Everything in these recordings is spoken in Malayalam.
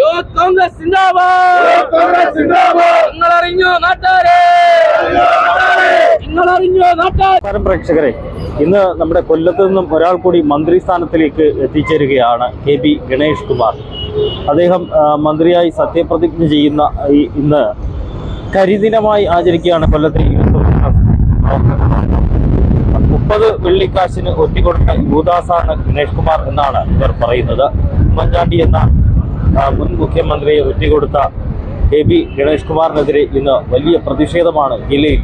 യൂത്ത് കോൺഗ്രസ് പ്രേക്ഷകരെ ഇന്ന് നമ്മുടെ കൊല്ലത്ത് നിന്നും ഒരാൾ കൂടി മന്ത്രി സ്ഥാനത്തിലേക്ക് എത്തിച്ചേരുകയാണ് കെ പി ഗണേഷ് കുമാർ. അദ്ദേഹം മന്ത്രിയായി സത്യപ്രതിജ്ഞ ചെയ്യുന്ന ഈ ഇന്ന് കരിദിനമായി ആചരിക്കുകയാണ് കൊല്ലത്തെ മുപ്പത് വെള്ളിക്കാശിന് ഒറ്റിക്കൊടുത്ത യൂദാസാണ് ഗണേഷ് കുമാർ എന്നാണ് ഇവർ പറയുന്നത്. ഉമ്മൻചാണ്ടി എന്ന മുൻ മുഖ്യമന്ത്രിയെ ഒറ്റിക്കൊടുത്ത കെ പി ഗണേഷ് കുമാറിനെതിരെ ഇന്ന് വലിയ പ്രതിഷേധമാണ് ജില്ലയിൽ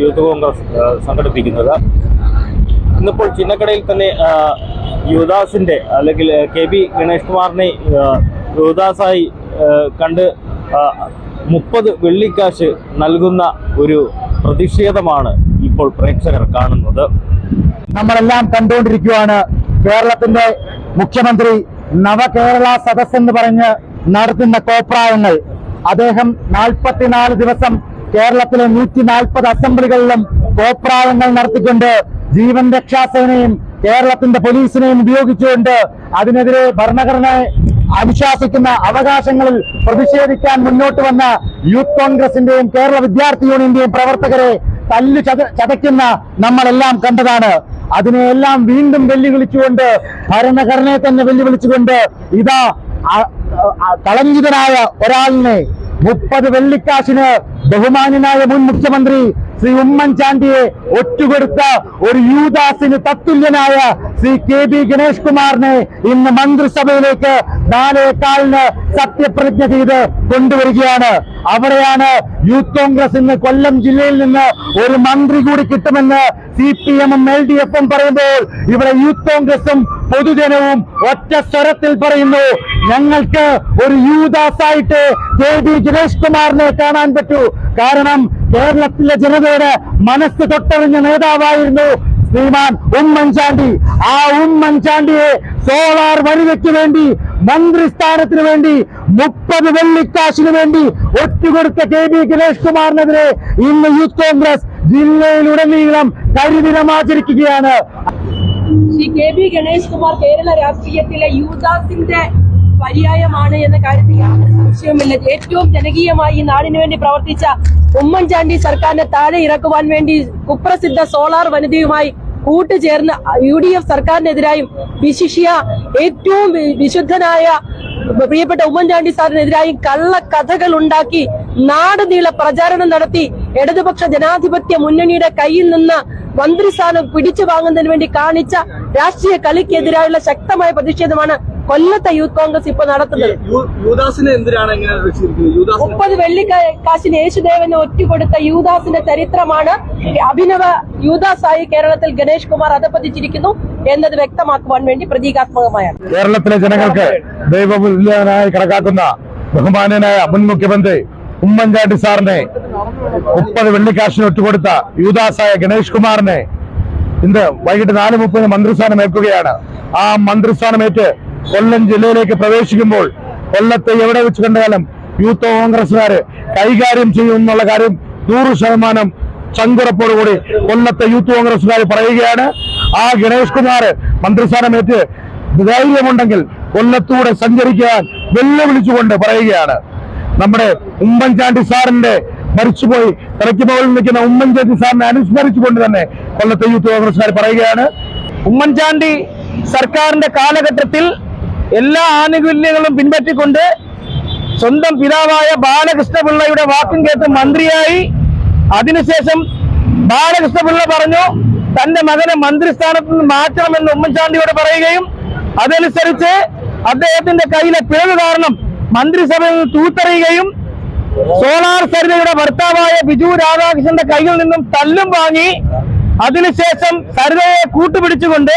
യൂത്ത് കോൺഗ്രസ് സംഘടിപ്പിക്കുന്നത്. ഇന്നിപ്പോൾ ചിന്നക്കടയിൽ തന്നെ യുവദാസിന്റെ അല്ലെങ്കിൽ കെ പി ഗണേഷ് കുമാറിനെ യുവദാസായി കണ്ട് മുപ്പത് വെള്ളിക്കാശ് നൽകുന്ന ഒരു പ്രതിഷേധമാണ് ഇപ്പോൾ പ്രേക്ഷകർ കാണുന്നത്. നമ്മളെല്ലാം കണ്ടുകൊണ്ടിരിക്കുകയാണ് കേരളത്തിന്റെ മുഖ്യമന്ത്രി നവകേരള സദസ് എന്ന് പറഞ്ഞ് നടത്തുന്ന കോപ്രായങ്ങൾ. അദ്ദേഹം നാൽപ്പത്തിനാല് ദിവസം കേരളത്തിലെ നൂറ്റി നാൽപ്പത് അസംബ്ലികളിലും കോപ്രായങ്ങൾ നടത്തിക്കൊണ്ട് ജീവൻ രക്ഷാസേനയും കേരളത്തിന്റെ പോലീസിനെയും ഉപയോഗിച്ചുകൊണ്ട് അതിനെതിരെ ഭരണഘടനയെ അനുശാസിക്കുന്ന അവകാശങ്ങളിൽ പ്രതിഷേധിക്കാൻ മുന്നോട്ട് വന്ന യൂത്ത് കോൺഗ്രസിന്റെയും കേരള വിദ്യാർത്ഥി യൂണിയന്റെയും പ്രവർത്തകരെ തല്ലു ചത ചതയ്ക്കുന്ന നമ്മളെല്ലാം കണ്ടതാണ്. അതിനെയെല്ലാം വീണ്ടും വെല്ലുവിളിച്ചുകൊണ്ട് ഭരണഘടനയെ തന്നെ വെല്ലുവിളിച്ചുകൊണ്ട് ഇതാ കളങ്കിതനായ ഒരാളിനെ മുപ്പത് വെള്ളിക്കാശിന് ബഹുമാന്യനായ മുൻ മുഖ്യമന്ത്രി ശ്രീ ഉമ്മൻചാണ്ടിയെ ഒറ്റുകൊടുത്ത ഒരു യൂദാസിന് തത്തുല്യനായ ശ്രീ കെ ബി ഗണേഷ് കുമാറിനെ ഇന്ന് മന്ത്രിസഭയിലേക്ക് നാലേക്കാലിന് സത്യപ്രതിജ്ഞ ചെയ്ത് കൊണ്ടുവരികയാണ്. അവിടെയാണ് യൂത്ത് കോൺഗ്രസ് ഇന്ന് കൊല്ലം ജില്ലയിൽ നിന്ന് ഒരു മന്ത്രി കൂടി കിട്ടുമെന്ന് സി പി എമ്മും എൽ ഡി എഫും പറയുമ്പോൾ ഇവിടെ യൂത്ത് കോൺഗ്രസും പൊതുജനവും ഒറ്റ സ്വരത്തിൽ പറയുന്നു ഞങ്ങൾക്ക് ഒരു യൂദാസായിട്ട് കെ ബി ഗണേഷ് കുമാറിനെ കാണാൻ പറ്റൂ. കാരണം കേരളത്തിലെ ജനതയുടെ മനസ്സ് തൊട്ടറിഞ്ഞ നേതാവായിരുന്നു ശ്രീമാൻ ഉമ്മൻചാണ്ടി. ആ ഉമ്മൻചാണ്ടിയെ സോളാർ വനിതയ്ക്ക് വേണ്ടി മന്ത്രിസ്ഥാനത്തിന് വേണ്ടി മുപ്പത് വെള്ളിക്കാശിന് വേണ്ടി ഒറ്റുകൊടുത്ത കെ ബി ഗണേഷ് കുമാറിനെതിരെ ഇന്ന് യൂത്ത് കോൺഗ്രസ് ജില്ലയിലുടനീളം കരിദിനം ആചരിക്കുകയാണ് ശ്രീ കെ ബി ഗണേഷ് കുമാർ കേരള രാഷ്ട്രീയത്തിലെ യൂദാസിന്റെ പര്യായമാണ് എന്ന കാര്യത്തിൽ യാതൊരു സംശയവുമില്ല. ഏറ്റവും ജനകീയമായി ഈ നാടിനു വേണ്ടി പ്രവർത്തിച്ച ഉമ്മൻചാണ്ടി സർക്കാരിനെ താഴെ ഇറക്കുവാൻ വേണ്ടി കുപ്രസിദ്ധ സോളാർ വനിതയുമായി കൂട്ടുചേർന്ന് യു ഡി എഫ് സർക്കാരിനെതിരായും വിശിഷ്യ ഏറ്റവും വിശുദ്ധനായ പ്രിയപ്പെട്ട ഉമ്മൻചാണ്ടി സാറിനെതിരായും കള്ള കഥകൾ ഉണ്ടാക്കി നാട് നീള പ്രചാരണം നടത്തി ഇടതുപക്ഷ ജനാധിപത്യ മുന്നണിയുടെ കയ്യിൽ നിന്ന് മന്ത്രിസ്ഥാനം പിടിച്ചു വാങ്ങുന്നതിന് വേണ്ടി കാണിച്ച രാഷ്ട്രീയ കളിക്കെതിരായുള്ള ശക്തമായ പ്രതിഷേധമാണ് കൊല്ലത്തെ യൂത്ത് കോൺഗ്രസ് ഇപ്പൊ നടത്തുന്നത്? മുപ്പത് വെള്ളി കാശിന് ഒറ്റ കൊടുത്ത യൂദാസിന്റെ ചരിത്രമാണ് അഭിനവ യൂദാസായി കേരളത്തിൽ ഗണേഷ് കുമാർ അധപ്പതിച്ചിരിക്കുന്നു എന്നത് വ്യക്തമാക്കുവാൻ വേണ്ടി പ്രതീകാത്മകമായാണ്. കേരളത്തിലെ ജനങ്ങൾക്ക് ദൈവമുല്യനായി കണക്കാക്കുന്ന ബഹുമാനനായ മുൻ മുഖ്യമന്ത്രി ഉമ്മൻചാണ്ടി സാറിനെ മുപ്പത് വെള്ളിക്കാശിന് ഒറ്റുകൊടുത്ത യൂദാസായ ഗണേഷ് കുമാറിനെ ഇന്ന് വൈകിട്ട് നാല് മുപ്പതിന് മന്ത്രിസ്ഥാനം ഏൽക്കുകയാണ് ആ മന്ത്രിസ്ഥാനമേറ്റ് കൊല്ലം ജില്ലയിലേക്ക് പ്രവേശിക്കുമ്പോൾ കൊല്ലത്തെ എവിടെ വെച്ച് കണ്ടാലും യൂത്ത് കോൺഗ്രസുകാര് കൈകാര്യം ചെയ്യും എന്നുള്ള കാര്യം നൂറ് ശതമാനം ചങ്കുറപ്പോടുകൂടി കൊല്ലത്തെ യൂത്ത് കോൺഗ്രസ്സുകാർ പറയുകയാണ്. ആ ഗണേഷ് കുമാർ മന്ത്രിസ്ഥാനമേറ്റ് ധൈര്യമുണ്ടെങ്കിൽ കൊല്ലത്തൂടെ സഞ്ചരിക്കാൻ വെല്ലുവിളിച്ചുകൊണ്ട് പറയുകയാണ്. നമ്മുടെ ഉമ്മൻചാണ്ടി സാറിന്റെ മരിച്ചുപോയി തലയ്ക്ക് നിൽക്കുന്ന ഉമ്മൻചാണ്ടി സാറിനെ അനുസ്മരിച്ചുകൊണ്ട് തന്നെ കൊല്ലത്തെ യൂത്ത് കോൺഗ്രസ്സുകാർ പറയുകയാണ്. ഉമ്മൻചാണ്ടി സർക്കാരിന്റെ കാലഘട്ടത്തിൽ എല്ലാ ആനുകൂല്യങ്ങളും പിൻപറ്റിക്കൊണ്ട് സ്വന്തം പിതാവായ ബാലകൃഷ്ണപിള്ളയുടെ വാക്കും കേട്ട് മന്ത്രിയായി. അതിനുശേഷം ബാലകൃഷ്ണപിള്ള പറഞ്ഞു തന്റെ മകനെ മന്ത്രിസ്ഥാനത്ത് നിന്ന് മാറ്റണമെന്ന് ഉമ്മൻചാണ്ടിയോട് പറയുകയും അതനുസരിച്ച് അദ്ദേഹത്തിന്റെ കയ്യിലെ പിഴവ് കാരണം മന്ത്രിസഭയിൽ നിന്ന് തൂത്തെറിയുകയും സോളാർ സരിതയുടെ ഭർത്താവായ ബിജു രാധാകൃഷ്ണന്റെ കയ്യിൽ നിന്നും തല്ലും വാങ്ങി. അതിനുശേഷം സരിതയെ കൂട്ടുപിടിച്ചുകൊണ്ട്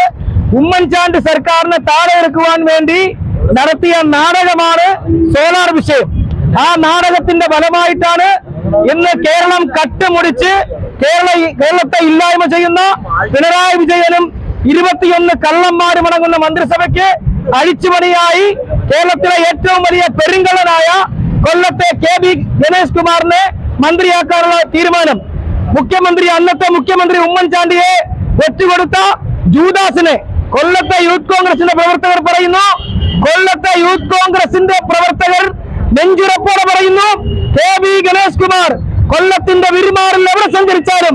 ഉമ്മൻചാണ്ടി സർക്കാരിനെ താഴെ എടുക്കുവാൻ വേണ്ടി നടത്തിയ നാടകമാണ് സോളാർ വിഷയം. ആ നാടകത്തിന്റെ ഫലമായിട്ടാണ് ഇന്ന് കേരളം കട്ടുമുടിച്ച് കേരള കേരളത്തെ ഇല്ലായ്മ ചെയ്യുന്ന പിണറായി വിജയനും ഇരുപത്തിയൊന്ന് കള്ളന്മാരും അടങ്ങുന്ന മന്ത്രിസഭയ്ക്ക് അഴിച്ചുപണിയായി കേരളത്തിലെ ഏറ്റവും വലിയ പെരുങ്കള്ളനായ കൊല്ലത്തെ കെ ബി ഗണേഷ് കുമാറിനെ മന്ത്രിയാക്കാനുള്ള തീരുമാനം. മുഖ്യമന്ത്രി അന്നത്തെ മുഖ്യമന്ത്രി ഉമ്മൻചാണ്ടിയെ വെച്ചുകൊടുത്ത ജൂദാസിനെ കൊല്ലത്തെ യൂത്ത് കോൺഗ്രസിന്റെ പ്രവർത്തകർ പറയുന്നു. കൊല്ലത്തെ യൂത്ത് കോൺഗ്രസിന്റെ പ്രവർത്തകർ നെഞ്ചുറപ്പോടെ പറയുന്നു. കെ വി ഗണേഷ് കുമാർ കൊല്ലത്തിന്റെ വിരുമാറിൽ എവിടെ സഞ്ചരിച്ചാലും